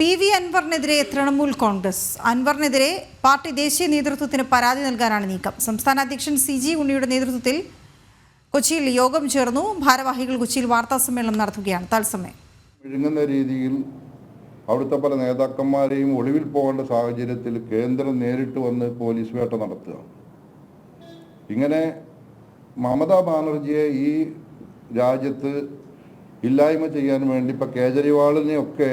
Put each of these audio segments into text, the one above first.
P V അൻവറിനെതിരെ തൃണമൂൽ കോൺഗ്രസ്. അൻവറിനെതിരെ party ദേശീയ നേതൃത്വത്തിന് പരാതി നൽകാനാണ് നീക്കം. സംസ്ഥാന അധ്യക്ഷൻ സി ജി ഉണ്ണിയുടെ നേതൃത്വത്തിൽ കൊച്ചിയിൽ യോഗം ചേർന്നു. ഭാരവാഹികൾ കൊച്ചിയിൽ വാർത്താ സമ്മേളനം നടത്തുകയാണ്. തത്സമയം. രീതിയിൽ അവിടുത്തെ പല നേതാക്കന്മാരെയും ഒളിവിൽ പോകേണ്ട സാഹചര്യത്തിൽ കേന്ദ്രം നേരിട്ട് വന്ന് പോലീസ് വേട്ട നടത്തുക. ഇങ്ങനെ മമതാ ബാനർജിയെ ഈ രാജ്യത്ത് ഇല്ലായ്മ ചെയ്യാൻ വേണ്ടി ഇപ്പം കേജ്രിവാളിനെയൊക്കെ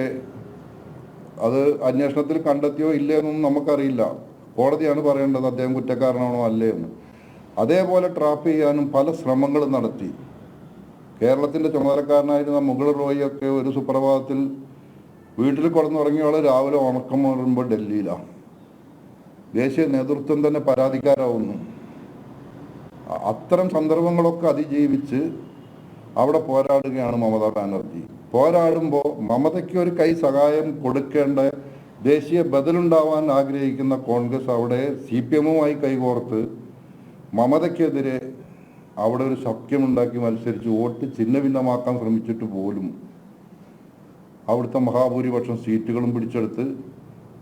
അത് അന്വേഷണത്തിൽ കണ്ടെത്തിയോ ഇല്ലയെന്നൊന്നും നമുക്കറിയില്ല. കോടതിയാണ് പറയേണ്ടത് അദ്ദേഹം കുറ്റക്കാരനാണോ അല്ലേ എന്ന് അതേപോലെ ട്രാപ്പ് ചെയ്യാനും പല ശ്രമങ്ങളും നടത്തി. കേരളത്തിന്റെ ചുമതലക്കാരനായിരുന്ന മുഗൾ റോയിയൊക്കെ ഒരു സുപ്രഭാതത്തിൽ വീട്ടിൽ കിടന്നുറങ്ങിയ രാവിലെ ഉണക്കം വരുമ്പോൾ ഡൽഹിയിലാണ് ദേശീയ നേതൃത്വം തന്നെ പരാതിക്കാരാവുന്നു. അത്തരം സന്ദർഭങ്ങളൊക്കെ അതിജീവിച്ച് അവിടെ പോരാടുകയാണ് മമതാ ബാനർജി. പോരാടുമ്പോൾ മമതയ്ക്ക് ഒരു കൈ സഹായം കൊടുക്കേണ്ട ദേശീയ ബദലുണ്ടാവാൻ ആഗ്രഹിക്കുന്ന കോൺഗ്രസ് അവിടെ സി പി എമ്മുമായി കൈകോർത്ത് മമതയ്ക്കെതിരെ അവിടെ ഒരു സഖ്യമുണ്ടാക്കി മത്സരിച്ച് വോട്ട് ചിഹ്നഭിന്നമാക്കാൻ ശ്രമിച്ചിട്ട് പോലും അവിടുത്തെ മഹാഭൂരിപക്ഷം സീറ്റുകളും പിടിച്ചെടുത്ത്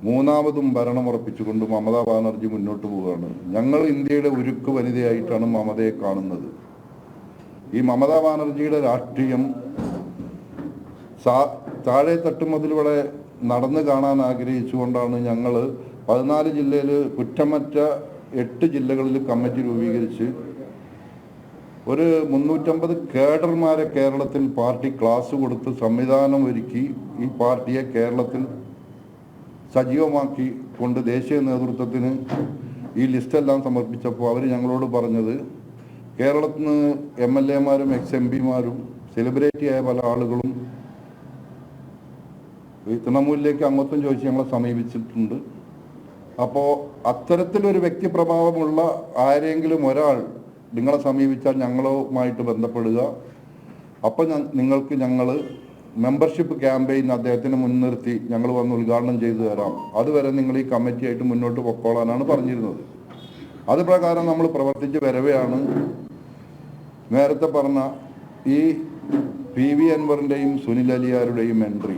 മൂന്നാമതും ഭരണം ഉറപ്പിച്ചുകൊണ്ട് മമതാ ബാനർജി മുന്നോട്ട് പോവുകയാണ്. ഞങ്ങൾ ഇന്ത്യയുടെ ഉരുക്ക് വനിതയായിട്ടാണ് മമതയെ കാണുന്നത്. ഈ മമതാ ബാനർജിയുടെ രാഷ്ട്രീയം താഴെ തട്ട് മുതൽ ഇവിടെ നടന്നു കാണാൻ ആഗ്രഹിച്ചുകൊണ്ടാണ് ഞങ്ങൾ പതിനാല് ജില്ലയിൽ കുറ്റമറ്റ എട്ട് ജില്ലകളിൽ കമ്മിറ്റി രൂപീകരിച്ച് ഒരു മുന്നൂറ്റമ്പത് കേഡർമാരെ കേരളത്തിൽ പാർട്ടി ക്ലാസ് കൊടുത്ത് സംവിധാനം ഒരുക്കി ഈ പാർട്ടിയെ കേരളത്തിൽ സജീവമാക്കി കൊണ്ട് ദേശീയ നേതൃത്വത്തിന് ഈ ലിസ്റ്റെല്ലാം സമർപ്പിച്ചപ്പോൾ അവർ ഞങ്ങളോട് പറഞ്ഞത് കേരളത്തിൽ നിന്ന് എം എൽ എമാരും എക്സ് എം പിമാരും സെലിബ്രിറ്റി ആയ പല ആളുകളും ഈ തൃണമൂലിലേക്ക് അംഗത്വം ചോദിച്ച് ഞങ്ങളെ സമീപിച്ചിട്ടുണ്ട്. അപ്പോൾ അത്തരത്തിലൊരു വ്യക്തിപ്രഭാവമുള്ള ആരെങ്കിലും ഒരാൾ നിങ്ങളെ സമീപിച്ചാൽ ഞങ്ങളുമായിട്ട് ബന്ധപ്പെടുക. അപ്പം ഞ- നിങ്ങൾക്ക് ഞങ്ങൾ മെമ്പർഷിപ്പ് ക്യാമ്പയിൻ അദ്ദേഹത്തിന് മുൻനിർത്തി ഞങ്ങൾ വന്ന് ഉദ്ഘാടനം ചെയ്തു തരാം. അതുവരെ നിങ്ങൾ ഈ കമ്മിറ്റിയായിട്ട് മുന്നോട്ട് പൊക്കോളാനാണ് പറഞ്ഞിരുന്നത്. അത് പ്രകാരം നമ്മൾ പ്രവർത്തിച്ച് വരവെയാണ്. നേരത്തെ പറഞ്ഞ ഈ പി വി അൻവറിന്റെയും സുനിൽ അലിയാരുടെയും എൻട്രി